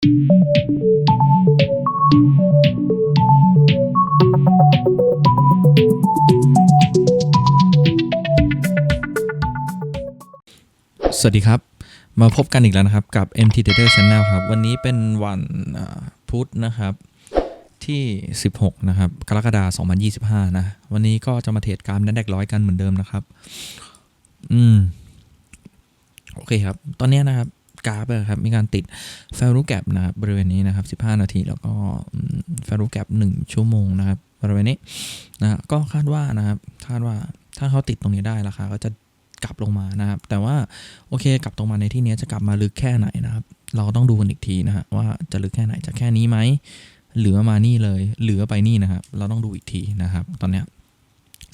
สวัสดีครับ มาพบกันอีกแล้วนะครับ กับ MT Trader Channel ครับ วันนี้เป็นวันพุธนะครับที่ 16 นะครับ กรกฎาคม 2025 นะ วันนี้ก็จะมาเทรดการนันแดกร้อยกันเหมือนเดิมนะครับ อืม โอเคครับ ตอนนี้นะครับ กราฟนะครับ มีการติด f a l u Gap นะครับบริเวณนี้นะครับ 15 นาที แล้วก็ f a l u Gap 1ชั่วโมงนะครับ บริเวณนี้นะก็คาดว่านะครับ คาดว่าถ้าเขาติดตรงนี้ได้ราคาก็จะกลับลงมานะครับ แต่ว่าโอเคกลับตรงมาในที่นี้จะกลับมาลึกแค่ไหนนะครับ เราต้องดูกันอีกทีนะฮะว่าจะลึกแค่ไหนจะแค่นี้ไหมเหรือมานี่เลย เหรือไปนี่นะครับ เราต้องดูอีกทีนะครับ ตอนเนี้ย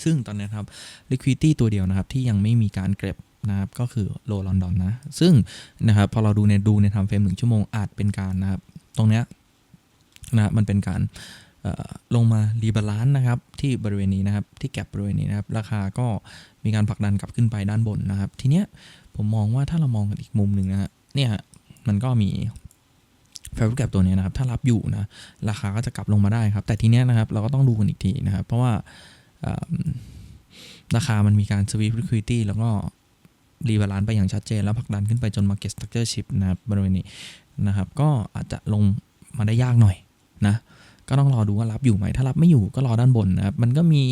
ซึ่งตอนนี้ครับ liquidity ตัวเดียวนะครับ ที่ยังไม่มีการเก็บ นะครับก็คือโลลอนดอนนะ ซึ่งนะครับพอเราดูในดูในทำเฟรมหนึ่งชั่วโมงอาจเป็นการนะครับ ตรงเนี้ยนะครับมันเป็นการลงมารีบาลานซ์นะครับที่บริเวณนี้นะครับที่แก็บบริเวณนี้นะครับราคาก็มีการผลักดันกลับขึ้นไปด้านบนนะครับ ทีเนี้ยผมมองว่าถ้าเรามองกันอีกมุมหนึ่งนะฮะเนี่ยมันก็มีแฟลแกรตัวเนี้ยนะครับถ้ารับอยู่นะราคาก็จะกลับลงมาได้ครับ แต่ทีเนี้ยนะครับเราก็ต้องดูกันอีกทีนะครับ เพราะว่าราคามันมีการสวีป liquidity แล้วก็ รีบาลานซ์ไปอย่างชัดเจน แล้วผลักดันขึ้นไปจน market structure shift นะครับบริเวณนี้นะครับก็อาจจะลงมาได้ยากหน่อยนะก็ต้องรอดูว่ารับอยู่ไหม ถ้ารับไม่อยู่ก็รอด้านบนนะครับ มันก็มี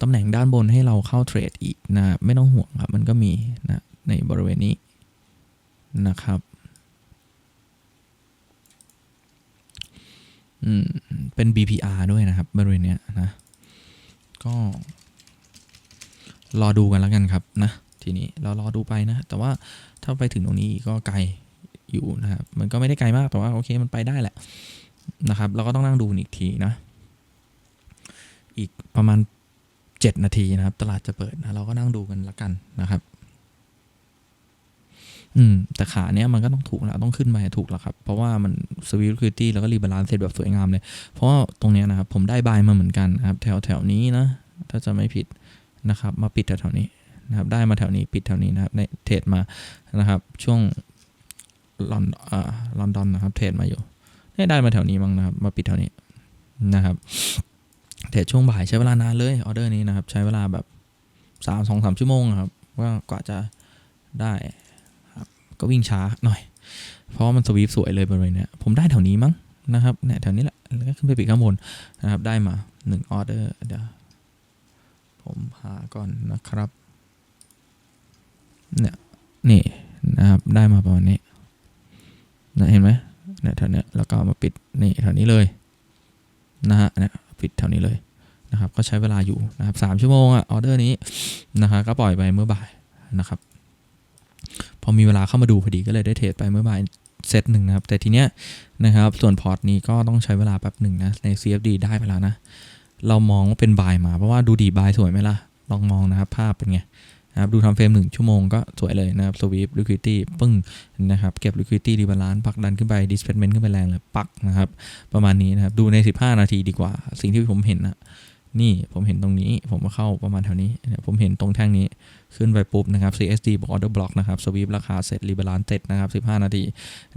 ตำแหน่งด้านบนให้เราเข้าเทรดอีกนะไม่ต้องห่วงครับ มันก็มีนะในบริเวณนี้นะครับ อืม เป็น BPR ด้วยนะครับ บริเวณเนี้ยนะ ก็ รอดูกันแล้วกันครับนะ ทีนี้เรารอดูไปนะ แต่ว่าถ้าไปถึงตรงนี้ก็ไกลอยู่นะครับ มันก็ไม่ได้ไกลมาก แต่ว่าโอเค มันไปได้แหละนะครับ เราก็ต้องนั่งดูอีกทีนะ อีกประมาณ 7 นาทีนะครับ ตลาดจะเปิดนะ เราก็นั่งดูกันละกันนะครับ อืม แต่ขาเนี้ยมันก็ต้องถูกแล้ว ต้องขึ้นไปถูกแล้วครับ เพราะว่ามันสวิ t คิ q ตี้แล้วก็รีบาลานซ์เสร็จแบบสวยงามเลย เพราะว่าตรงเนี้ยนะครับ ผมได้บายมาเหมือนกันนะครับ แถวแถวนี้นะ ถ้าจะไม่ผิดนะครับ มาปิดแถวๆนี้ นะครับได้มาแถวนี้ปิดแถวนี้นะครับในเทรดมานะครับช่วงลอนอ่าลอนดอนนะครับเทรดมาอยู่เนี่ยได้มาแถวนี้มั้งนะครับมาปิดแถวนี้นะครับเทรดช่วงบ่ายใช้เวลานานเลยออเดอร์นี้นะครับใช้เวลาแบบสามสองสามชั่วโมงอะครับว่ากว่าจะได้ครับก็วิ่งช้าหน่อย เพราะมันสวีปสวยเลยบริเวณเนี้ยผมได้แถวนี้มั้งนะครับเนี่ยแถวนี้แหละแล้วก็ขึ้นไปปิดข้างบนนะครับได้มาหนึ่งออเดอร์เดี๋ยวผมหาก่อนนะครับ เนี่ยนี่นะครับได้มาประมาณนี้นะเห็นไหมเนี่ยแถวเนี้ยแล้วก็มาปิดนี่แถวนี้เลยนะฮะเนี่ยปิดแถวนี้เลยนะครับ ก็ใช้เวลาอยู่นะครับสามชั่วโมงอะออเดอร์นี้นะครับก็ปล่อยไปเมื่อบ่ายนะครับ พอมีเวลาเข้ามาดูพอดีก็เลยได้เทรดไปเมื่อบ่ายเซตหนึ่งนะครับ แต่ทีเนี้ยนะครับ ส่วนพอร์ตนี้ก็ต้องใช้เวลาแป๊บหนึ่งนะใน CFD ได้ไปแล้วนะ เรามองว่าเป็นบายมาเพราะว่าดูดีบายสวยไหมล่ะ ลองมองนะครับภาพเป็นไง นะครับดูทำเฟรมหนึ่งชั่วโมงก็สวยเลยนะครับสวีป liquidity ปึ้งนะครับเก็บ liquidity รีบาลานซ์ผลักดันขึ้นไป displacement ขึ้นไปแรงเลยปักนะครับประมาณนี้นะครับดูใน 15 นาทีดีกว่า สิ่งที่ผมเห็นนะนี่ผมเห็นตรงนี้ผมมาเข้าประมาณแถวนี้ผมเห็นตรงแท่งนี้ขึ้นไปปุ๊บนะครับ CSD บอก order block นะครับสวีปราคาเสร็จ รีบาลานซ์เสร็จนะครับ 15 นาที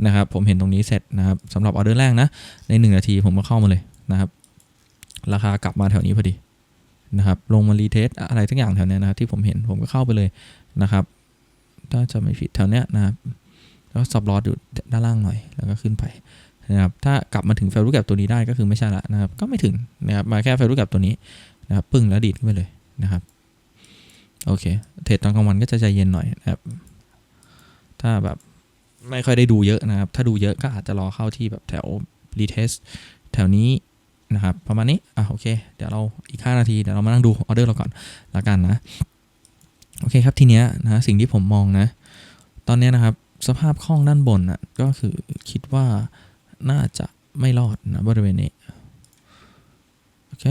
นะครับผมเห็นตรงนี้เสร็จนะครับสำหรับออเดอร์แรกนะใน 1 นาทีผมก็เข้ามาเลยนะครับ ราคากลับมาแถวนี้พอดี นะครับลงมารีเทสอะไรทั้งอย่างแถวเนี้ยนะครับที่ผมเห็นผมก็เข้าไปเลยนะครับถ้าจะไม่ผิดแถวเนี้ยนะครับแล้วซับลอดอยู่ด้านล่างหน่อยแล้วก็ขึ้นไปนะครับถ้ากลับมาถึงเฟลรูกับตัวนี้ได้ก็คือไม่ใช่ละนะครับก็ไม่ถึงนะครับมาแค่เฟลรูกับตัวนี้นะครับปึ้งแล้วดีดขึ้นไปเลยนะครับโอเคเทรดตอนกลางวันก็จะใจเย็นหน่อยนะครับถ้าแบบไม่ค่อยได้ดูเยอะนะครับ ถ้าดูเยอะก็อาจจะรอเข้าที่แบบแถวรีเทสแถวนี้ นะครับประมาณนี้อะโอเค เดี๋ยวเราอีก 5 นาทีเดี๋ยวเรามานั่งดูออเดอร์เราก่อนละกันนะโอเคครับทีเนี้ยนะสิ่งที่ผมมองนะ ตอนเนี้ยนะครับสภาพคล่องด้านบนอะก็คือคิดว่าน่าจะไม่รอดนะบริเวณนี้โอเค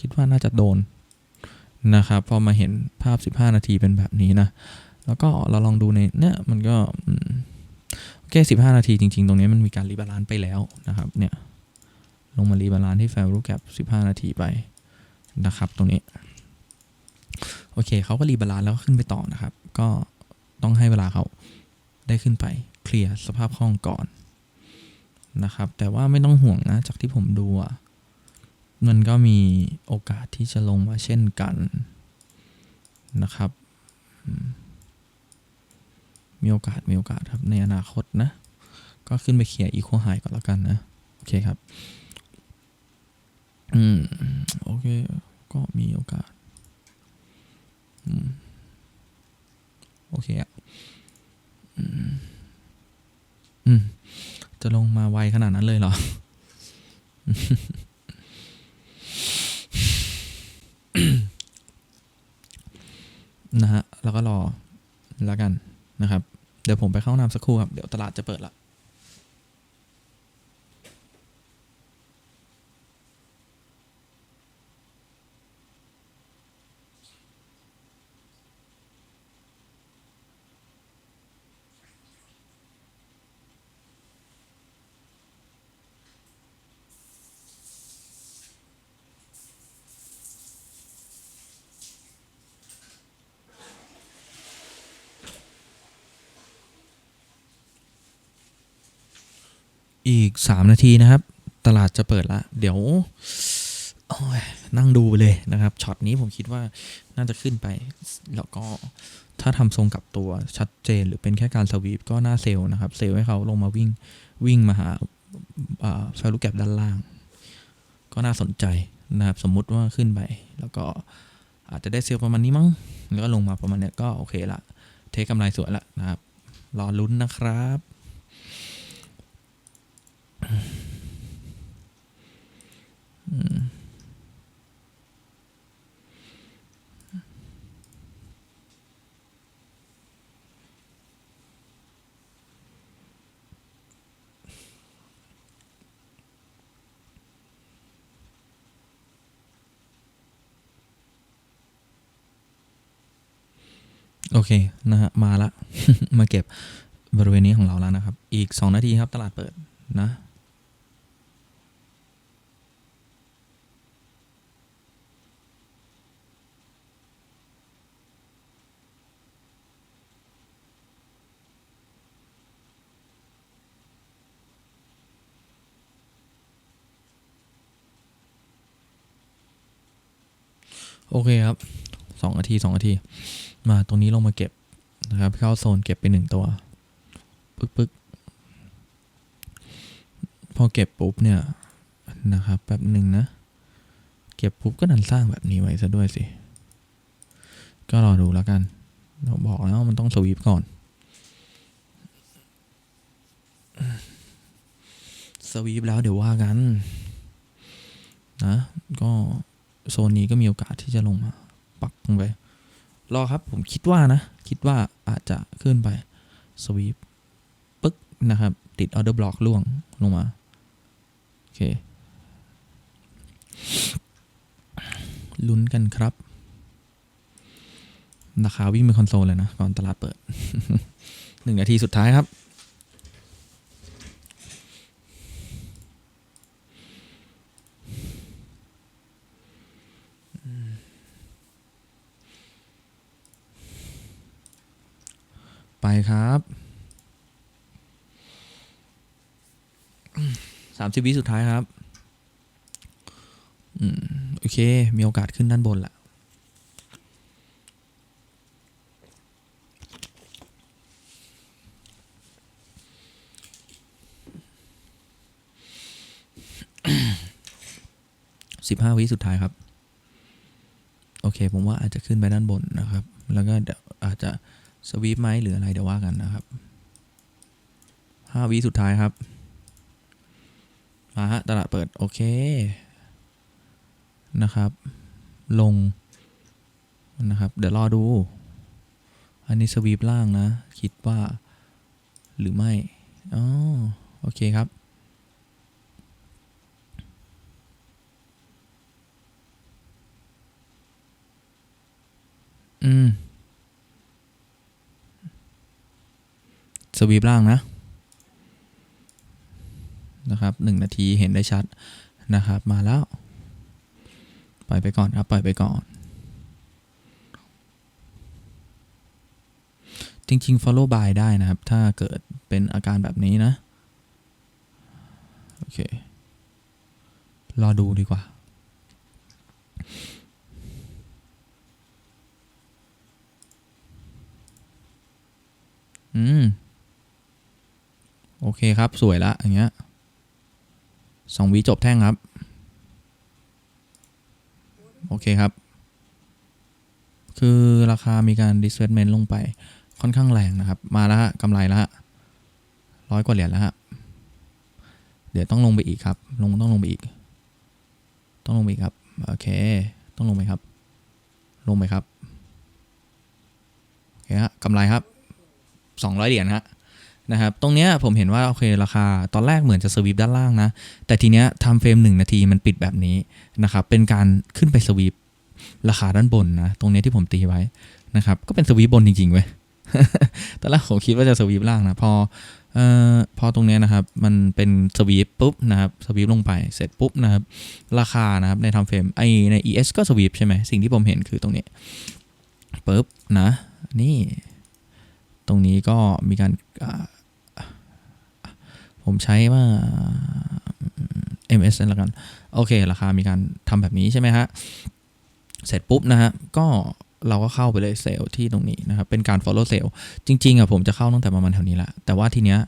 คิดว่าน่าจะโดนนะครับพอมาเห็นภาพ 15 นาทีเป็นแบบนี้นะ แล้วก็เราลองดูในเนี่ยมันก็โอเค15 นาทีจริง ๆ ตรงนี้มันมีการรีบาลานซ์ไปแล้วนะครับเนี่ย ลงมารีบาลานที่แฟลรูแกป15 นาทีไปนะครับ ตรงนี้ โอเคเขาก็รีบาลานแล้วก็ขึ้นไปต่อนะครับ ก็ต้องให้เวลาเขาได้ขึ้นไป เคลียร์สภาพคล่องก่อนนะครับ แต่ว่าไม่ต้องห่วงนะ จากที่ผมดูมันก็มีโอกาสที่จะลงมาเช่นกันนะครับ มีโอกาส มีโอกาสครับ ในอนาคตนะ ก็ขึ้นไปเคลียร์อีโคไฮก่อนแล้วกันนะ โอเคครับ อืม โอเค ก็มีโอกาส อืม โอเคอะ อืม อืม จะลงมาไวขนาดนั้นเลยเหรอ นะฮะ แล้วก็รอแล้วกันนะครับ เดี๋ยวผมไปเข้าน้ำสักครู่ครับ เดี๋ยวตลาดจะเปิดละ นาทีนะครับ ตลาดจะเปิดละ เดี๋ยวนั่งดูเลยนะครับช็อตนี้ผมคิดว่าน่าจะขึ้นไป แล้วก็ถ้าทำทรงกลับตัวชัดเจน หรือเป็นแค่การสวีปก็น่าเซลนะครับ เซลให้เขาลงมาวิ่งวิ่งมาหาแฟลูกแก็บด้านล่าง ก็น่าสนใจนะครับ สมมุติว่าขึ้นไป แล้วก็อาจจะได้เซลประมาณนี้มั้ง แล้วก็ลงมาประมาณเนี้ยก็โอเคละ เทคกำไรสวยละนะครับ รอลุ้นนะครับ โอเค นะฮะ มาละ มาเก็บบริเวณนี้ของเราแล้วนะครับ อีก 2 นาทีครับ ตลาดเปิดนะ โอเคครับสองนาทีสองนาที มาตรงนี้ลงมาเก็บนะครับ เข้าโซนเก็บไปหนึ่งตัว ปึ๊กปึ๊กพอเก็บปุ๊บเนี่ยนะครับแป๊บหนึ่งนะ เก็บปุ๊บก็ดันสร้างแบบนี้ไว้ซะด้วยสิ ก็รอดูแล้วกันเราบอกแล้วว่ามันต้องสวีปก่อนสวีปแล้วเดี๋ยวว่ากัน นะ ก็ โซนนี้ก็มีโอกาสที่จะลงมา ปักลงไป รอครับผมคิดว่านะ คิดว่าอาจจะขึ้นไปสวีปปึ๊กนะครับ ติดออเดอร์บล็อกล่วงลงมา โอเค ลุ้นกันครับราคาวิ่งเป็นคอนโซลเลยนะ ก่อนตลาดเปิดหนึ่งนาทีสุดท้ายครับ ครับสามสิบวิสุดท้ายครับอืมโอเค มีโอกาสขึ้นด้านบนละสิบห้าวิสุดท้ายครับ โอเค ผมว่าอาจจะขึ้นไปด้านบนนะครับ แล้วก็อาจจะ สวีปไหมหรืออะไรเดี๋ยวว่ากันนะครับห้าวิสุดท้ายครับ มาฮะ ตลาดเปิด โอเค นะครับ ลง นะครับ เดี๋ยวรอดู อันนี้สวีปล่างนะ คิดว่า หรือไม่ อ๋อ โอเคครับอืม สวีปล่างนะนะครับหนึ่งนาทีเห็นได้ชัดนะครับ มาแล้วปล่อยไปก่อนครับปล่อยไปก่อน จริงๆ follow by ได้นะครับ ถ้าเกิดเป็นอาการแบบนี้นะ โอเค รอดูดีกว่าอืม เคครับ สวยละอย่างเงี้ยสองวิจบแท่งครับ โอเคครับ คือราคามีการ displacement ลงไปค่อนข้างแรงนะครับ มาแล้วฮะกำไรแล้วฮะร้อยกว่าเหรียญแล้วฮะเดี๋ยวต้องลงไปอีกครับ ลงต้องลงไปอีก ต้องลงไปอีกครับ โอเค ต้องลงไปครับ ลงไปครับ โอเคฮะกำไรครับสองร้อยเหรียญฮะ นะครับตรงเนี้ยผมเห็นว่าโอเคราคาตอนแรกเหมือนจะสวีปด้านล่างนะ แต่ทีเนี้ยทำเฟรมหนึ่งนาทีมันปิดแบบนี้นะครับเป็นการขึ้นไปสวีปราคาด้านบนนะ ตรงเนี้ยที่ผมตีไว้นะครับก็เป็นสวีปบนจริงๆเว้ยตอนแรกผมคิดว่าจะสวีปล่างนะพอเอ่อพอตรงเนี้ยนะครับมันเป็นสวีปปุ๊บนะครับสวีปลงไปเสร็จปุ๊บนะครับราคานะครับในทำเฟรมไอใน ES ก็สวีปใช่ไหมสิ่งที่ผมเห็นคือตรงนี้ปุ๊บนะนี่ ตรงนี้ก็มีการ ผมใช้ว่า MS นั่นละกัน โอเค ราคามีการทำแบบนี้ใช่ไหมฮะ เสร็จปุ๊บนะฮะ ก็เราก็เข้าไปเลยเซลล์ที่ตรงนี้นะครับ เป็นการ follow sale จริง ๆอะผมจะเข้าตั้งแต่ประมาณแถวนี้แหละ แต่ว่าทีเนี้ย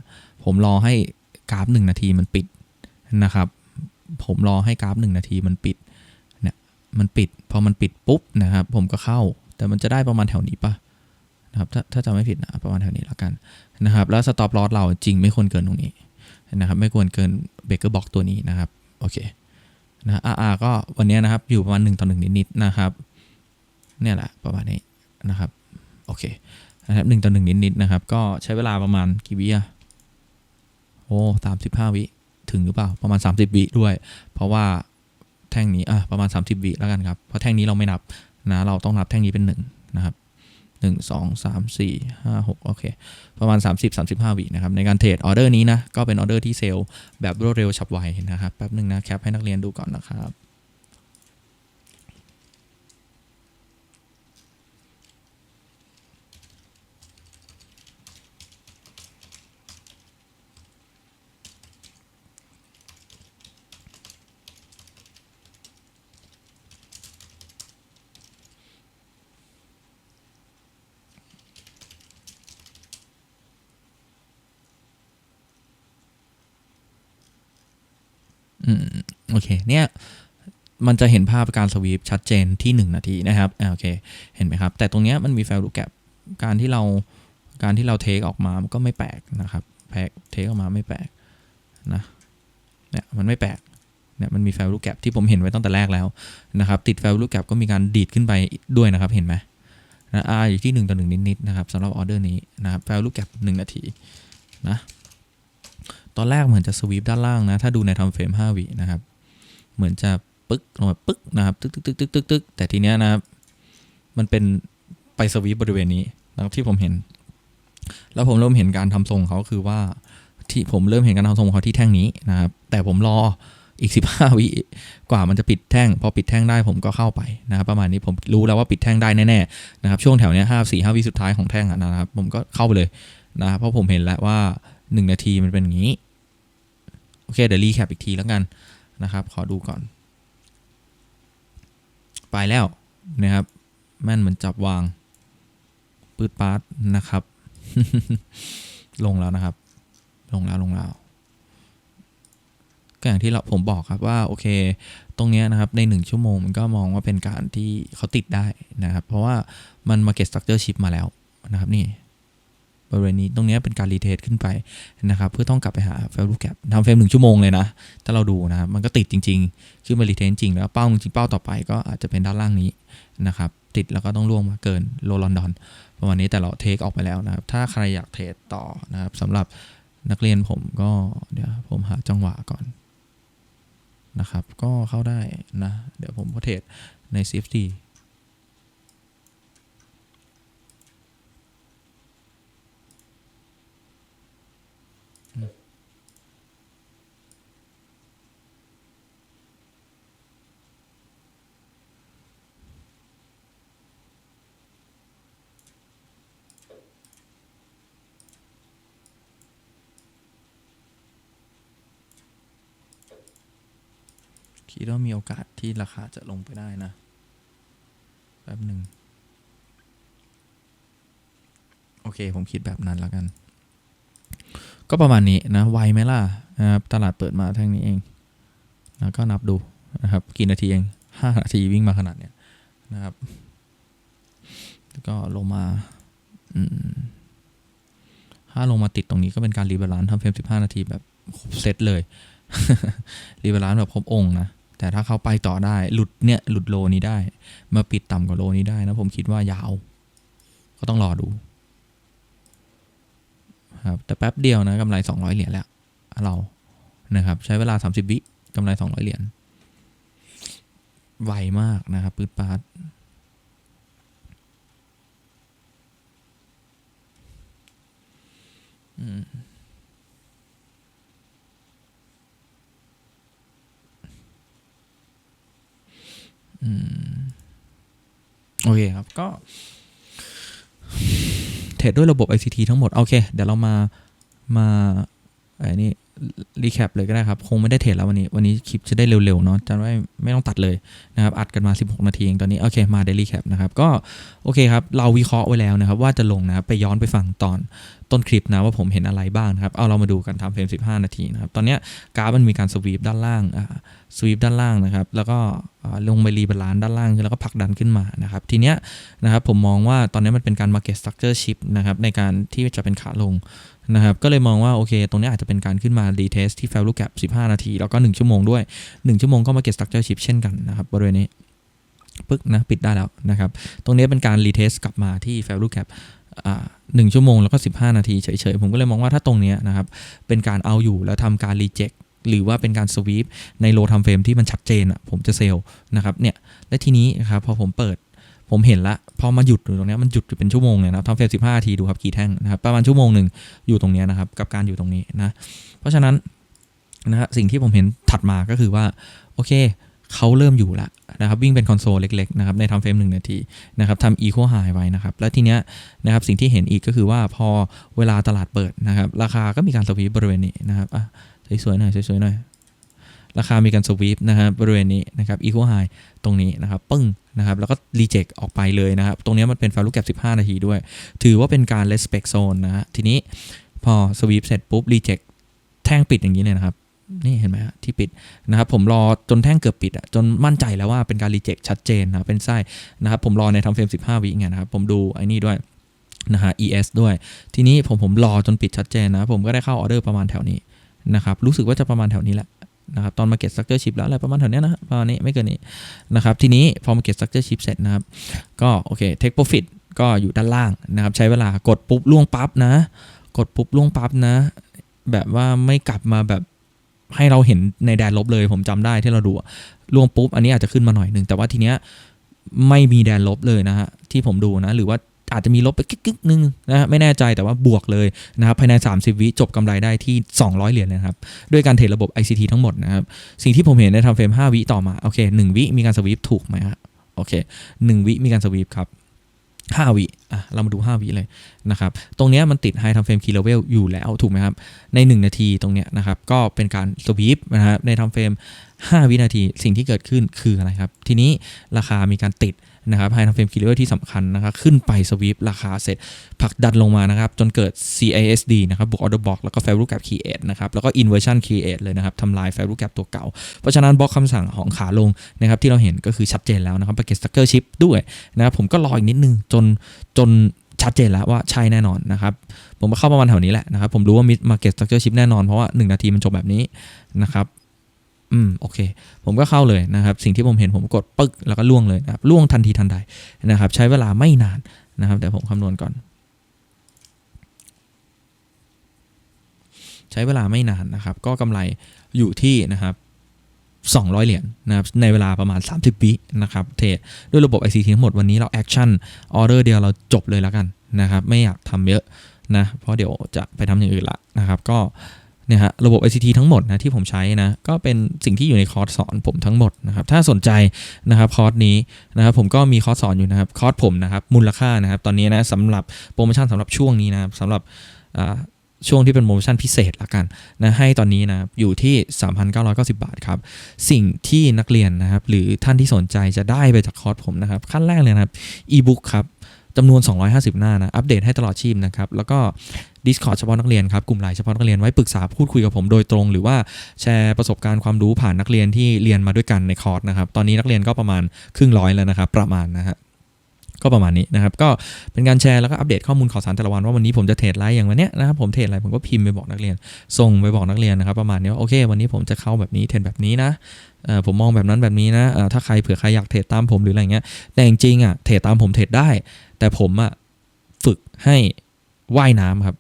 ผมรอให้กราฟหนึ่งนาทีมันปิดนะครับ ผมรอให้กราฟหนึ่งนาทีมันปิดเนี่ยมันปิด พอมันปิดปุ๊บนะครับ ผมก็เข้า แต่มันจะได้ประมาณแถวนี้ปะนะครับ ถ้าถ้าจำไม่ผิดนะประมาณแถวนี้แล้วกันนะครับ แล้วสต็อปลอสเราจริงไม่ควรเกินตรงนี้ นะครับไม่ควรเกินเบเกอร์บ็อกตัวนี้นะครับโอเคนะ RR ก็วันนี้นะครับอยู่ประมาณ1ต่อ1นิดๆนะครับเนี่ยแหละประมาณนี้นะครับโอเคนะครับหนึ่งต่อหนึ่งนิดๆนะครับก็ใช้เวลาประมาณกี่วิอะโอ้สามสิบห้าวิถึงหรือเปล่าประมาณ 30 วิด้วย เพราะว่าแท่งนี้อะประมาณ 30 วิแล้วกันครับเพราะแท่งนี้เราไม่นับนะเราต้องนับแท่งนี้เป็น1นะครับ 1 2 3 4 5 6 โอเค ประมาณ 30 35 วินะครับ ในการเทรดออเดอร์นี้นะ ก็เป็นออเดอร์ที่เซลล์แบบรวดเร็วฉับไวนะครับ แป๊บหนึ่งนะ แคปให้นักเรียนดูก่อนนะครับ อืม โอเค เนี่ยมันจะเห็นภาพการสวีปชัดเจนที่ 1 นาทีนะครับอ่าโอเค เห็นไหมครับ แต่ตรงเนี้ยมันมี value gap การที่เราการที่เราเทคออกมามันก็ไม่แปลกนะครับแพกเทคออกมาไม่แปลกนะเนี่ยมันไม่แปลกเนี่ยมันมี value gap ที่ผมเห็นไว้ตั้งแต่แรกแล้วนะครับ ติด value gap ก็มีการดีดขึ้นไปด้วยนะครับ เห็นไหมนะ R อยู่ที่ 1 ต่อ 1 นิดๆนะครับสำหรับออเดอร์นี้นะครับ value gap 1นาทีนะตอนแรกเหมือนจะสวีปด้านล่างนะ ถ้าดูในทำเฟรม5วินะครับ เหมือนจะปึ๊กลงมาปึ๊กนะครับตึกตึกตึกตึกตึกตึกแต่ทีเนี้ยนะครับ มันเป็นไปสวีบริเวณนี้นะครับที่ผมเห็น แล้วผมเริ่มเห็นการทำทรงเขาคือว่าที่ผมเริ่มเห็นการทำทรงของเขาที่แท่งนี้นะครับ แต่ผมรออีก 15 วิกว่ามันจะปิดแท่ง พอปิดแท่งได้ผมก็เข้าไปนะครับประมาณนี้ผมรู้แล้วว่าปิดแท่งได้แน่ๆนะครับช่วงแถวเนี้ยห้าสี่ห้าวิสุดท้ายของแท่งนะครับ ผมก็เข้าไปเลยนะครับเพราะผมเห็นแล้วว่า 1 นาทีมันเป็นอย่างนี้ โอเคเดี๋ยวรีแคปอีกทีแล้วกัน นะครับ ขอดูก่อน ไปแล้วนะครับแม่นเหมือนจับวางปืดปาร์ตนะครับ ลงแล้วนะครับ ลงแล้วลงแล้วก็อย่างที่เราผมบอกครับว่าโอเค ตรงเนี้ยนะครับใน 1 ชั่วโมงมันก็มองว่าเป็นการที่เขาติดได้นะครับ เพราะว่ามัน Market Structure Shift มาแล้วนะครับนี่ บริเวณนี้ตรงนี้เป็นการรีเทสขึ้นไปนะครับเพื่อต้องกลับไปหา value gap ทำเฟรมหนึ่งชั่วโมงเลยนะ ถ้าเราดูนะครับมันก็ติดจริงๆ ขึ้นมารีเทสจริงแล้วเป้าจริงเป้าต่อไปก็อาจจะเป็นด้านล่างนี้นะครับติดแล้วก็ต้องล่วงมาเกินโลลอนดอนประมาณนี้แต่เราเทคออกไปแล้วนะครับ ถ้าใครอยากเทรดต่อนะครับสำหรับนักเรียนผมก็เดี๋ยวผมหาจังหวะก่อนนะครับ ก็เข้าได้นะ เดี๋ยวผมก็เทรดใน CFD คิดว่ามีโอกาสที่ราคาจะลงไปได้นะ แป๊บหนึ่ง โอเค ผมคิดแบบนั้นแล้วกัน ก็ประมาณนี้นะ ไวไหมล่ะนะครับตลาดเปิดมาท่งนี้เองนะก็นับดูนะครับ กี่นาทีเองห้านาทีวิ่งมาขนาดเนี้ยนะครับแล้วก็ลงมาถ้าลงมาติดตรงนี้ก็เป็นการรีบาลานซ์ทำเฟรม15นาทีแบบครบเซตเลย รีบาลานซ์แบบครบองค์นะ แต่ถ้าเขาไปต่อได้หลุดเนี่ยหลุดโลนี้ได้ มาปิดต่ำกว่าโลนี้ได้นะผมคิดว่ายาว ก็ต้องรอดูครับแต่แป๊บเดียวนะกำไร 200 เหรียญแล้วเรานะครับ ใช้เวลา 30 วิกำไร 200 เหรียญไวมากนะครับปืดปาดอืม อืม โอเคครับ ก็ เทรดด้วยระบบ ICT ทั้งหมด โอเค เดี๋ยวเรามา มาไอ้นี่รีแคปเลยก็ได้ครับ คงไม่ได้เทรดแล้ววันนี้ วันนี้คลิปจะได้เร็วๆเนาะจะไม่ไม่ต้องตัดเลยนะครับ อัดกันมา 16 นาทีเองตอนนี้ โอเค มาได้รีแคปนะครับ ก็ โอเคครับ เราวิเคราะห์ไว้แล้วนะครับ ว่าจะลงนะครับ ไปย้อนไปฟังตอนต้นคลิปนะว่าผมเห็นอะไรบ้างนะครับ เอาเรามาดูกันทำเฟรม 15 นาทีนะครับ ตอนนี้กราฟมันมีการสวีปด้านล่างสวีปด้านล่างนะครับ แล้วก็ลงไปรีบาลานด้านล่างแล้วก็ผลักดันขึ้นมานะครับ ทีเนี้ยนะครับผมมองว่าตอนนี้มันเป็นการ market structure shift นะครับในการที่จะเป็นขาลงนะครับก็เลยมองว่าโอเค ตรงนี้อาจจะเป็นการขึ้นมา retest ที่ value gap 15 นาที แล้วก็ 1 ชั่วโมงด้วย 1 ชั่วโมงก็ market structure shift เช่นกันนะครับบริเวณนี้ปึ๊กนะ ปิดได้แล้วนะครับ ตรงนี้เป็นการ retest กลับมาที่ value gap หนึ่งชั่วโมงแล้วก็ 15 นาทีเฉยๆ ผมก็เลยมองว่าถ้าตรงนี้นะครับ เป็นการเอาอยู่แล้วทำการ reject หรือว่าเป็นการสวีปในโลทำเฟรมที่มันชัดเจนอะผมจะเซลล์นะครับเนี่ยและทีนี้นะครับพอผมเปิดผมเห็นละพอมาหยุดอยู่ตรงนี้มันหยุดอยู่เป็นชั่วโมงเลยนะทำเฟรม15นาทีดูครับกี่แท่งนะครับประมาณชั่วโมงหนึ่งอยู่ตรงนี้นะครับกับการอยู่ตรงนี้นะเพราะฉะนั้นนะฮะสิ่งที่ผมเห็นถัดมาก็คือว่าโอเค เขาเริ่มอยู่ละนะครับวิ่งเป็นคอนโซลเล็กๆนะครับในทำเฟรมหนึ่งนาทีนะครับทำอีโคไฮไว้นะครับแล้วทีเนี้ยนะครับสิ่งที่เห็นอีกก็คือว่าพอเวลาตลาดเปิดนะครับราคาก็มีการสวีปบริเวณนี้นะครับอะสวยๆหน่อยสวยๆหน่อยราคามีการสวีปนะครับบริเวณนี้นะครับอีโคไฮตรงนี้นะครับปึ้งนะครับแล้วก็รีเจ็คออกไปเลยนะครับตรงนี้มันเป็น value gap 15 นาทีด้วย ถือว่าเป็นการ respect zone นะฮะทีนี้พอสวีปเสร็จปุ๊บรีเจ็คแท่งปิดอย่างนี้เลยนะครับ นี่เห็นไหมฮะที่ปิดนะครับผมรอจนแท่งเกือบปิดอะจนมั่นใจแล้วว่าเป็นการรีเจ็คชัดเจนนะเป็นไส้นะครับผมรอในทำเฟรม 15 วิไงนะครับผมดูไอ้นี่ด้วยนะฮะ ES ด้วย ทีนี้ผมผมรอจนปิดชัดเจนนะผมก็ได้เข้าออเดอร์ประมาณแถวนี้นะครับรู้สึกว่าจะประมาณแถวนี้แหละนะครับตอน Market Structure Shift แล้วอะไรประมาณแถวนี้นะประมาณนี้ไม่เกินนี้นะครับทีนี้พอ Market Structure Shift เสร็จนะครับก็โอเค Take Profit ก็อยู่ด้านล่างนะครับใช้เวลากดปุ๊บล่วงปั๊บนะ กดปุ๊บล่วงปั๊บนะ แบบว่าไม่กลับมาแบบ ให้เราเห็นในแดนลบเลย ผมจำได้ที่เราดูอะล่วงปุ๊บอันนี้อาจจะขึ้นมาหน่อยหนึ่งแต่ว่าทีเนี้ยไม่มีแดนลบเลยนะฮะที่ผมดูนะ หรือว่าอาจจะมีลบไปกึกๆนึงนะฮะไม่แน่ใจแต่ว่าบวกเลยนะครับภายใน 30 วิจบกำไรได้ที่ 200 เหรียญเลยนะครับ ด้วยการเทรดระบบ ICT ทั้งหมดนะครับ สิ่งที่ผมเห็นในทำเฟรม 5 วิต่อมา โอเค 1 วิมีการสวีปถูกไหมฮะโอเค 1 วิมีการสวีปครับ 5วิอะเรามาดู 5 วิเลยนะครับ ตรงนี้มันติดไฮทำเฟรมคีย์เลเวลอยู่แล้วถูกไหมครับ ใน 1 นาทีตรงนี้นะครับ ก็เป็นการสวีปนะครับในทำเฟรม5วินาที สิ่งที่เกิดขึ้นคืออะไรครับ ทีนี้ราคามีการติด นะครับไฮทำเฟรมคีย์เลเวลที่สำคัญนะครับขึ้นไปสวีปราคาเสร็จผลักดันลงมานะครับจนเกิด CISD นะครับบวก order block แล้วก็ value gap create นะครับแล้วก็ inversion create เลยนะครับทำลาย value gap ตัวเก่า เพราะฉะนั้นบล็อกคำสั่งของขาลงนะครับที่เราเห็นก็คือชัดเจนแล้วนะครับ packet structure shift ด้วยนะครับผมก็รออีกนิดนึงจนจนชัดเจนแล้วว่าใช่แน่นอนนะครับ ผมเข้าประมาณแถวนี้แหละนะครับ ผมรู้ว่า mid market structure shift แน่นอน เพราะว่า 1 นาทีมันจบแบบนี้นะครับ อืมโอเค ผมก็เข้าเลยนะครับ สิ่งที่ผมเห็นผมกดปึ๊กแล้วก็ล่วงเลยนะครับล่วงทันทีทันใดนะครับ ใช้เวลาไม่นานนะครับแต่ผมคำนวณก่อน ใช้เวลาไม่นานนะครับ ก็กำไรอยู่ที่นะครับ200 เหรียญนะครับในเวลาประมาณ 30วินะครับเทรดด้วยระบบ ICT ทั้งหมดวันนี้เราแอคชั่นออเดอร์เดียวเราจบเลยแล้วกันนะครับ ไม่อยากทำเยอะนะเพราะเดี๋ยวจะไปทำอย่างอื่นละนะครับ ก็ เนี่ยฮะระบบ ICT ทั้งหมดนะที่ผมใช้นะก็เป็นสิ่งที่อยู่ในคอร์สสอนผมทั้งหมดนะครับถ้าสนใจนะครับคอร์สนี้นะครับผมก็มีคอร์สสอนอยู่นะครับคอร์สผมนะครับมูลค่านะครับตอนนี้นะสำหรับโปรโมชั่นสำหรับช่วงนี้นะครับสำหรับอ่าช่วงที่เป็นโปรโมชั่นพิเศษละกันนะให้ตอนนี้นะอยู่ที่ 3,990 บาทครับ สิ่งที่นักเรียนนะครับหรือท่านที่สนใจจะได้ไปจากคอร์สผมนะครับขั้นแรกเลยนะครับ e-book ครับ จำนวน 250 หน้านะ อัปเดตให้ตลอดชีพนะครับ แล้วก็ Discord เฉพาะนักเรียนครับ กลุ่มไลน์เฉพาะนักเรียนไว้ปรึกษาพูดคุยกับผมโดยตรง หรือว่าแชร์ประสบการณ์ความรู้ผ่านนักเรียนที่เรียนมาด้วยกันในคอร์สนะครับ ตอนนี้นักเรียนก็ประมาณครึ่งร้อยแล้วนะครับ ประมาณนะฮะ ก็ประมาณนี้นะครับ ก็เป็นการแชร์แล้วก็อัปเดตข้อมูลข่าวสารแต่ละวันว่าวันนี้ผมจะเทรดไรอย่างวันเนี้ยนะครับผมเทรดอะไรผมก็พิมพ์ไปบอกนักเรียน ส่งไปบอกนักเรียนนะครับประมาณนี้ว่าโอเค วันนี้ผมจะเข้าแบบนี้เทรดแบบนี้นะเออผมมองแบบนั้นแบบนี้นะเออถ้าใครเผื่อใครอยากเทรดตามผมหรืออะไรเงี้ยแต่จริงๆอะเทรดตามผมเทรดได้ แต่ผมอะฝึกให้ว่ายน้ำครับ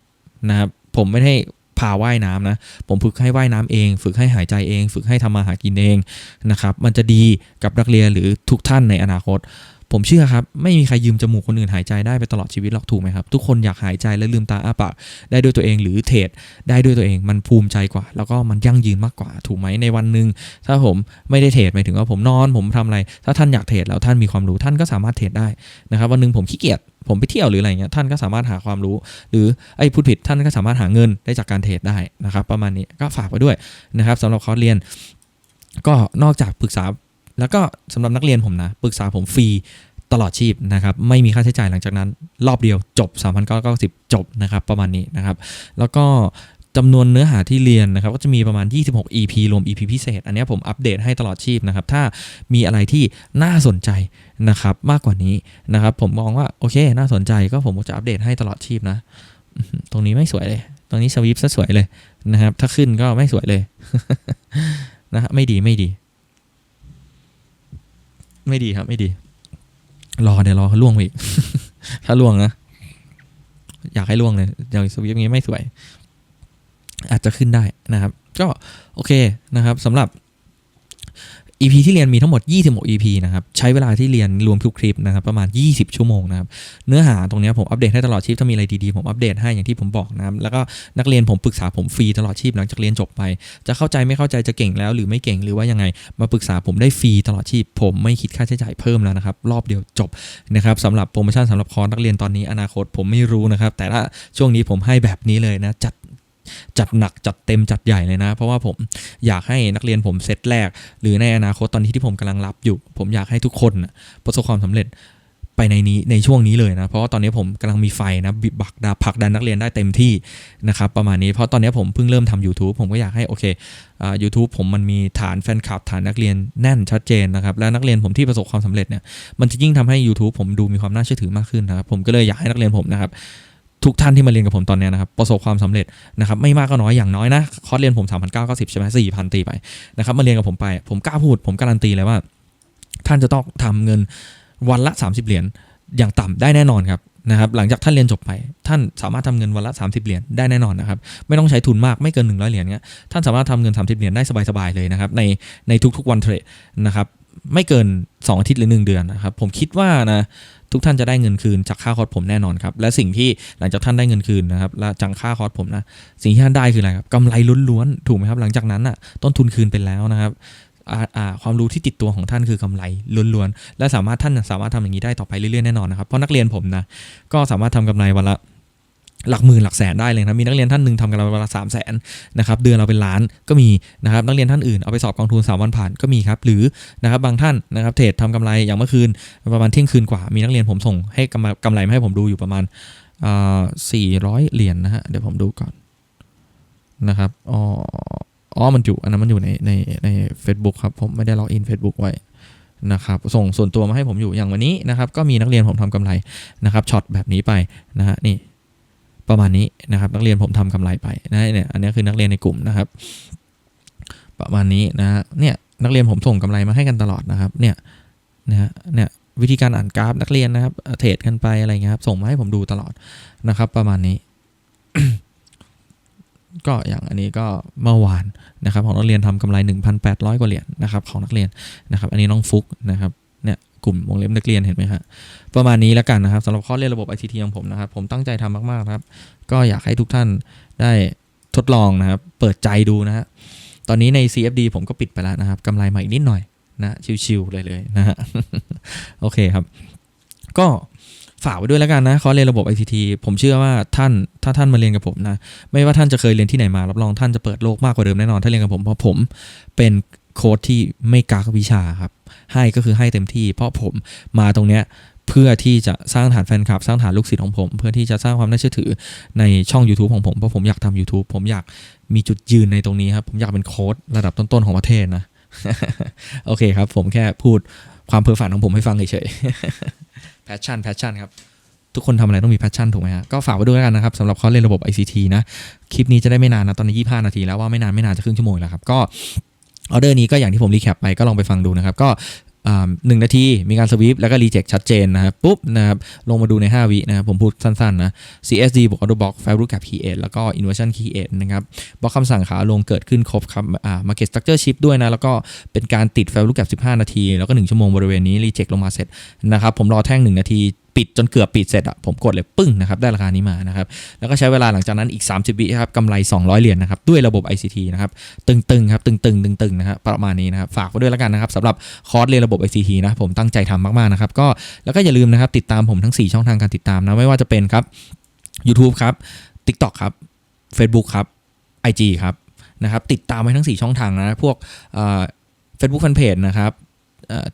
นะครับผมไม่ได้พาว่ายน้ำนะ ผมฝึกให้ว่ายน้ำเอง ฝึกให้หายใจเอง ฝึกให้ทำมาหากินเองนะครับ มันจะดีกับนักเรียนหรือทุกท่านในอนาคต ผมเชื่อครับ ไม่มีใครยืมจมูกคนอื่นหายใจได้ไปตลอดชีวิตหรอกถูกไหมครับ ทุกคนอยากหายใจและลืมตาอ้าปากได้ด้วยตัวเองหรือเทรดได้ด้วยตัวเองมันภูมิใจกว่า แล้วก็มันยั่งยืนมากกว่า ถูกไหมในวันหนึ่งถ้าผมไม่ได้เทรดหมายถึงว่าผมนอนผมทำอะไร ถ้าท่านอยากเทรดแล้วท่านมีความรู้ท่านก็สามารถเทรดได้นะครับวันหนึ่งผมขี้เกียจผมไปเที่ยวหรืออะไรเงี้ยท่านก็สามารถหาความรู้ หรือไอ้พูดผิดท่านก็สามารถหาเงินได้จากการเทรดได้นะครับ ประมาณนี้ก็ฝากไว้ด้วยนะครับสำหรับคอร์สเรียนก็นอกจากปรึกษา แล้วก็สำหรับนักเรียนผมนะปรึกษาผมฟรีตลอดชีพนะครับไม่มีค่าใช้จ่ายหลังจากนั้น รอบเดียวจบ 3,990 จบนะครับประมาณนี้นะครับ แล้วก็จำนวนเนื้อหาที่เรียนนะครับก็จะมีประมาณ 26 EP รวม EP พิเศษ อันนี้ผมอัปเดตให้ตลอดชีพนะครับถ้ามีอะไรที่น่าสนใจนะครับมากกว่านี้นะครับผมมองว่าโอเค น่าสนใจก็ผมจะอัปเดตให้ตลอดชีพนะ ตรงนี้ไม่สวยเลย ตรงนี้สวิปซะสวยเลยนะครับถ้าขึ้นก็ไม่สวยเลยนะฮะไม่ดีไม่ดี ไม่ดีครับ ไม่ดี รอเดี๋ยวรอเขาล่วงไปอีก ถ้าล่วงนะ อยากให้ล่วงเลยอย่างสวิปนี้ไม่สวย อาจจะขึ้นได้นะครับ ก็โอเคนะครับสำหรับ EP ที่เรียนมีทั้งหมด 26 EP นะครับ ใช้เวลาที่เรียนรวมทุกคลิปนะครับ ประมาณ 20 ชั่วโมงนะครับ เนื้อหาตรงนี้ผมอัปเดตให้ตลอดชีพถ้ามีอะไรดีๆ ผมอัปเดตให้อย่างที่ผมบอกนะครับ แล้วก็นักเรียนผมปรึกษาผมฟรีตลอดชีพหลังจากเรียนจบไป จะเข้าใจไม่เข้าใจจะเก่งแล้ว หรือไม่เก่งหรือว่ายังไง มาปรึกษาผมได้ฟรีตลอดชีพ ผมไม่คิดค่าใช้จ่ายเพิ่มแล้วนะครับ รอบเดียวจบนะครับสำหรับโปรโมชั่นสำหรับคอร์สนักเรียนตอนนี้อนาคตผมไม่รู้นะครับ แต่ถ้าช่วงนี้ผมให้แบบนี้เลยนะจัด จัดหนักจัดเต็มจัดใหญ่เลยนะ เพราะว่าผมอยากให้นักเรียนผมเซตแรก หรือในอนาคตตอนนี้ที่ผมกำลังรับอยู่ ผมอยากให้ทุกคนประสบความสำเร็จไปในนี้ในช่วงนี้เลยนะ เพราะว่าตอนนี้ผมกำลังมีไฟนะบิบักดาผักดันนักเรียนได้เต็มที่นะครับประมาณนี้เพราะตอนนี้ผมเพิ่งเริ่มทำ YouTube ผมก็อยากให้โอเคอ่า YouTube ผมมันมีฐานแฟนคลับฐานนักเรียนแน่นชัดเจนนะครับและนักเรียนผมที่ประสบความสำเร็จเนี่ยมันจะยิ่งทำให้ YouTube ผมดูมีความน่าเชื่อถือมากขึ้นนะครับผมก็เลยอยากให้นักเรียนผมนะครับ ทุกท่านที่มาเรียนกับผมตอนนี้นะครับประสบความสำเร็จนะครับไม่มากก็น้อยอย่างน้อยนะคอร์สเรียนผม3,990ใช่ไหม4,000ตีไปนะครับมาเรียนกับผมไป ผมกล้าพูด ผมการันตีเลยว่า ท่านจะต้องทำเงินวันละ 30 เหรียญอย่างต่ำได้แน่นอนครับนะครับหลังจากท่านเรียนจบไป ท่านสามารถทำเงินวันละ 30 เหรียญได้แน่นอนนะครับไม่ต้องใช้ทุนมากไม่เกิน 100 เหรียญเงี้ยท่านสามารถทำเงิน 30 เหรียญได้สบายๆเลยนะครับในในทุกๆวันเทรดนะครับ ไม่เกิน 2 อาทิตย์หรือ 1 เดือนนะครับ ผมคิดว่านะทุกท่านจะได้เงินคืนจากค่าคอร์สผมแน่นอนครับ และสิ่งที่หลังจากท่านได้เงินคืนนะครับและจากค่าคอร์สผมนะสิ่งที่ท่านได้คืออะไรครับกำไรล้วนๆถูกไหมครับ หลังจากนั้นอะต้นทุนคืนไปแล้วนะครับความรู้ที่ติดตัวของท่านคือกำไรล้วนๆและสามารถท่านสามารถทำอย่างนี้ได้ต่อไปเรื่อยๆแน่นอนนะครับเพราะนักเรียนผมนะก็สามารถทำกำไรวันละ หลักหมื่นหลักแสนได้เลยนะมีนักเรียนท่านหนึ่งทำกำไรวันละสามแสนนะครับเดือนเราเป็นล้านก็มีนะครับนักเรียนท่านอื่นเอาไปสอบกองทุนสามวันผ่านก็มีครับหรือนะครับบางท่านนะครับเทรดทำกำไรอย่างเมื่อคืนประมาณเที่ยงคืนกว่ามีนักเรียนผมส่งให้กำไรกำไรมาให้ผมดูอยู่ประมาณสี่ร้อยเหรียญนะฮะเดี๋ยวผมดูก่อนนะครับอ๋ออ๋อมันอยู่อันนั้นมันอยู่ในในใน Facebook ครับผมไม่ได้ล็อกอิน Facebook ไว้นะครับส่งส่วนตัวมาให้ผมอยู่อย่างวันนี้นะครับก็มีนักเรียนผมทำกำไรนะครับช็อตแบบนี้ไปนะฮะนี่ ประมาณนี้นะครับ นักเรียนผมทำกำไรไปนะเนี่ยอันนี้คือนักเรียนในกลุ่มนะครับ ประมาณนี้นะฮะเนี่ยนักเรียนผมส่งกำไรมาให้กันตลอดนะครับ เนี่ยนะฮะเนี่ยวิธีการอ่านกราฟนักเรียนนะครับเทรดกันไปอะไรเงี้ยครับส่งมาให้ผมดูตลอดนะครับ ประมาณนี้ ก็อย่างอันนี้ก็เมื่อวานนะครับ ของนักเรียนทำกำไร 1,800 กว่าเหรียญนะครับ ของนักเรียนนะครับ อันนี้น้องฟุกนะครับเนี่ยกลุ่มวงเล็บนักเรียนเห็นไหมฮะ ประมาณนี้แล้วกันนะครับสำหรับข้อเรียนระบบ ICT ของผมนะครับ ผมตั้งใจทำมากๆครับ ก็อยากให้ทุกท่านได้ทดลองนะครับ เปิดใจดูนะฮะตอนนี้ใน CFD ผมก็ปิดไปแล้วนะครับกำไรมาอีกนิดหน่อยนะชิวๆเลยเลยนะฮะโอเคครับ ก็ฝากไว้ด้วยแล้วกันนะคอเรียนระบบ ICT ผมเชื่อว่าท่านถ้าท่านมาเรียนกับผมนะไม่ว่าท่านจะเคยเรียนที่ไหนมารับรองท่านจะเปิดโลกมากกว่าเดิมแน่นอนถ้าเรียนกับผมเพราะผมเป็นโค้ดที่ไม่กักวิชาครับให้ก็คือให้เต็มที่ เพราะผมมาตรงเนี้ย เพื่อที่จะสร้างฐานแฟนคลับ สร้างฐานลูกศิษย์ของผม เพื่อที่จะสร้างความน่าเชื่อถือในช่อง YouTube ของผม เพราะผมอยากทำ YouTube ผมอยากมีจุดยืนในตรงนี้ครับ ผมอยากเป็นโค้ดระดับต้นๆของประเทศนะ โอเคครับ ผมแค่พูดความเพ้อฝันของผมให้ฟังเฉยๆแพชชั่นแพชชั่นครับทุกคนทำอะไรต้องมีแพชชั่นถูกไหมฮะ ก็ฝากไว้ด้วยกันนะครับสำหรับคอร์สเรียนระบบ ICT นะ คลิปนี้จะได้ไม่นานนะ ตอนนี้ 25 นาทีแล้วว่าไม่นานไม่นานจะครึ่งชั่วโมงแล้วครับ ก็ออเดอร์นี้ก็อย่างที่ผมรีแคปไปก็ลองไปฟังดูนะครับ ก็ หนึ่งนาทีมีการสวีปแล้วก็รีเจ็คชัดเจนนะครับปุ๊บนะครับลงมาดูใน 5 วินะครับผมพูดสั้นๆนะ CSD บวก Auto Block Fabric Cap Create แล้วก็ Inversion Create นะครับบล็อกคำสั่งขาลงเกิดขึ้นครบครับอ่า Market Structure Shift ด้วยนะ แล้วก็เป็นการติด Fabric Cap 15 นาที แล้วก็ 1 ชั่วโมงบริเวณนี้รีเจ็คลงมาเสร็จนะครับผมรอแท่ง 1 นาที ปิดจนเกือบปิดเสร็จอะผมกดเลยปึ้งนะครับได้ราคานี้มานะครับแล้วก็ใช้เวลาหลังจากนั้นอีก 30วิครับกำไร 200 เหรียญนะครับด้วยระบบ ICT นะครับตึงๆครับตึงๆตึงๆนะครับประมาณนี้นะครับฝากไว้ด้วยแล้วกันนะครับสำหรับคอร์สเรียนระบบ ICT นะผมตั้งใจทำมากๆนะครับก็แล้วก็อย่าลืมนะครับติดตามผมทั้ง 4 ช่องทางการติดตามนะไม่ว่าจะเป็นครับ YouTube ครับ TikTok ครับ Facebook ครับ IG ครับนะครับติดตามไว้ทั้ง 4 ช่องทางนะพวกเฟซบุ๊กแฟนเพจนะครับ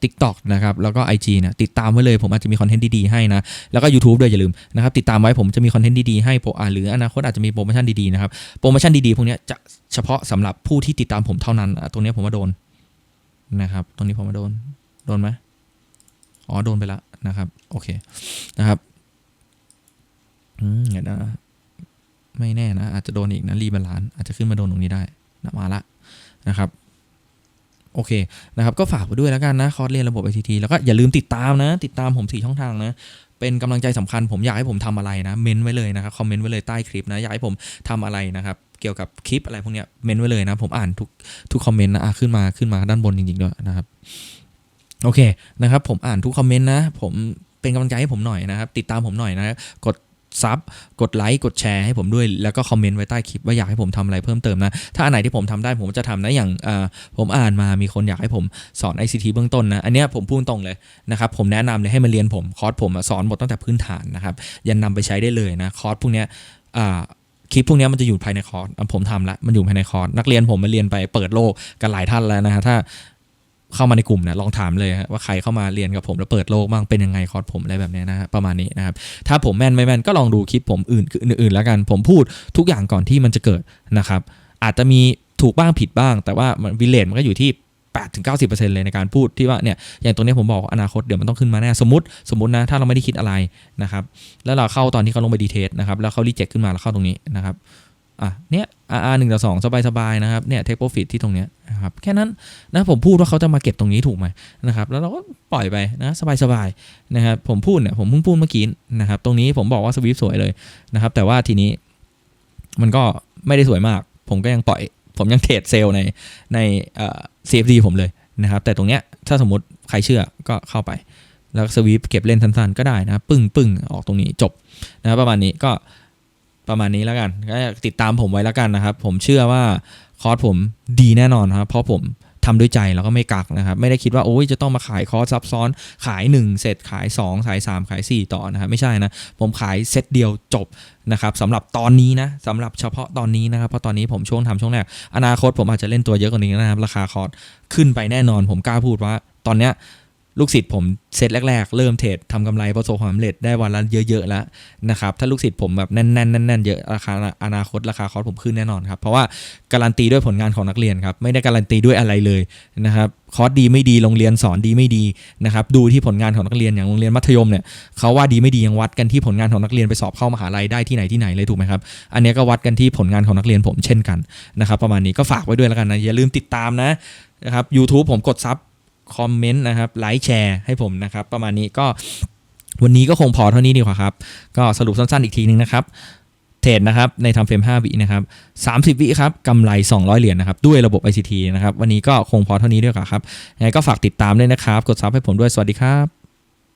ทิกตอกนะครับแล้วก็ IG นะติดตามไว้เลยผมอาจจะมีคอนเทนต์ดีๆให้นะแล้วก็ YouTube ด้วยอย่าลืมนะครับติดตามไว้ผมจะมีคอนเทนต์ดีๆให้โปรอ่าหรืออนาคตอาจจะมีโปรโมชั่นดีๆนะครับโปรโมชั่นดีๆพวกนี้จะเฉพาะสำหรับผู้ที่ติดตามผมเท่านั้นตรงนี้ผมว่าโดนนะครับตรงนี้ผมว่าโดนโดนไหมอ๋อโดนไปแล้วนะครับโอเคนะครับอืมเดี๋ยวนะไม่แน่นะอาจจะโดนอีกนะรีบาลานอาจจะขึ้นมาโดนตรงนี้ได้นะมาละนะครับ โอเคนะครับก็ฝากไปด้วยแล้วกันนะคอร์สเรียนระบบ ICT แล้วก็อย่าลืมติดตามนะ ติดตามผมสี่ช่องทางนะ เป็นกำลังใจสำคัญผมอยากให้ผมทำอะไรนะ เม้นไว้เลยนะครับคอมเมนต์ไว้เลยใต้คลิปนะอยากให้ผมทำอะไรนะครับเกี่ยวกับคลิปอะไรพวกเนี้ยเม้นไว้เลยนะ ผมอ่านทุกทุกคอมเมนต์นะขึ้นมาขึ้นมาด้านบนจริงๆด้วยนะครับโอเคนะครับผมอ่านทุกคอมเมนต์นะ ผมเป็นกำลังใจให้ผมหน่อยนะครับ ติดตามผมหน่อยนะกด ซับกดไลค์กดแชร์ให้ผมด้วย แล้วก็คอมเมนต์ไว้ใต้คลิปว่าอยากให้ผมทำอะไรเพิ่มเติมนะ ถ้าอันไหนที่ผมทำได้ผมจะทำนะอย่างผมอ่านมามีคนอยากให้ผมสอน ICT เบื้องต้นนะ อันเนี้ยผมพูดตรงเลยนะครับผมแนะนำเลยให้มาเรียนผมคอร์สผมสอนหมดตั้งแต่พื้นฐานนะครับยันนำไปใช้ได้เลยนะคอร์สพวกเนี้ยคลิปพวกนี้มันจะอยู่ภายในคอร์สผมทำละมันอยู่ภายในคอร์สนักเรียนผมมาเรียนไปเปิดโลกกันหลายท่านแล้วนะฮะถ้า เข้ามาในกลุ่มเนี่ยลองถามเลยฮะว่าใครเข้ามาเรียนกับผมแล้วเปิดโลกบ้างเป็นยังไงคอร์สผมอะไรแบบเนี้ยนะฮะประมาณนี้นะครับถ้าผมแม่นไม่แม่นก็ลองดูคลิปผมอื่นอื่นๆแล้วกันผมพูดทุกอย่างก่อนที่มันจะเกิดนะครับอาจจะมีถูกบ้างผิดบ้าง แต่ว่ามันวิเลนมันก็อยู่ที่8ถึง90%เลยในการพูดที่ว่าเนี่ยอย่างตรงนี้ผมบอกอนาคตเดี๋ยวมันต้องขึ้นมาแน่สมมติสมมตินะถ้าเราไม่ได้คิดอะไรนะครับแล้วเราเข้าตอนที่เขาลงไปดีเทสนะครับแล้วเขารีเจ็คขึ้นมาแล้วเข้าตรงนี้นะครับ อะเนี่ย RR หนึ่งต่อสองสบายๆนะครับเนี่ยเทคโปรฟิตที่ตรงเนี้ยนะครับแค่นั้นนะผมพูดว่าเขาจะมาเก็บตรงนี้ถูกไหมนะครับแล้วเราก็ปล่อยไปนะสบายๆนะครับผมพูดเนี่ยผมเพิ่งพูดเมื่อกี้นะครับตรงนี้ผมบอกว่าสวีปสวยเลยนะครับแต่ว่าทีนี้มันก็ไม่ได้สวยมาก ผมก็ยังปล่อยผมยังเทรดเซลในในเอ่อ CFD ผมเลยนะครับแต่ตรงเนี้ยถ้าสมมติใครเชื่อก็เข้าไปแล้วสวีปเก็บเล่นสั้นๆก็ได้นะปึ้งปึ้งออกตรงนี้จบนะรบประมาณนี้ก็ ประมาณนี้แล้วกันก็ติดตามผมไว้แล้วกันนะครับ ผมเชื่อว่าคอร์สผมดีแน่นอนครับ เพราะผมทำด้วยใจแล้วก็ไม่กักนะครับ ไม่ได้คิดว่าโอ้ยจะต้องมาขายคอร์สซับซ้อนขาย 1 เสร็จขาย 2 ขาย 3 ขาย 4 ต่อนะครับ ไม่ใช่นะ ผมขายเซตเดียวจบนะครับสำหรับตอนนี้นะสำหรับเฉพาะตอนนี้นะครับ เพราะตอนนี้ผมช่วงทำช่วงแรกอนาคตผมอาจจะเล่นตัวเยอะกว่านี้นะครับ ราคาคอร์สขึ้นไปแน่นอนผมกล้าพูดว่าตอนเนี้ย ลูกศิษย์ผมเซตแรก ๆ เริ่มเทรดทำกำไรประสบความสำเร็จได้วันละเยอะๆแล้วนะครับถ้าลูกศิษย์ผมแบบแน่นๆแน่นๆเยอะราคาอนาคตราคาคอร์สผมขึ้นแน่นอนครับเพราะว่าการันตีด้วยผลงานของนักเรียนครับไม่ได้การันตีด้วยอะไรเลยนะครับคอร์สดีไม่ดีโรงเรียนสอนดีไม่ดีนะครับดูที่ผลงานของนักเรียนอย่างโรงเรียนมัธยมเนี่ยเขาว่าดีไม่ดียังวัดกันที่ผลงานของนักเรียนไปสอบเข้ามหาลัยได้ที่ไหนที่ไหนเลยถูกไหมครับอันนี้ก็วัดกันที่ผลงานของนักเรียนผมเช่นกันนะครับประมาณนี้ก็ฝากไว้ด้วยแล้วกันนะอย่าลืมติดตามนะนะครับ YouTube ผมกดซับ คอมเมนต์นะครับไลค์แชร์ให้ผมนะครับ ประมาณนี้ก็วันนี้ก็คงพอเท่านี้ดีกว่าครับ ก็สรุปสั้นๆอีกทีนึงนะครับเทรดนะครับในทำเฟรม5วินะครับ30 วิครับกำไร 200 เหรียญนะครับด้วยระบบ ICT นะครับ วันนี้ก็คงพอเท่านี้ด้วยครับยังไงก็ฝากติดตามด้วยนะครับ กดซับให้ผมด้วยสวัสดีครับ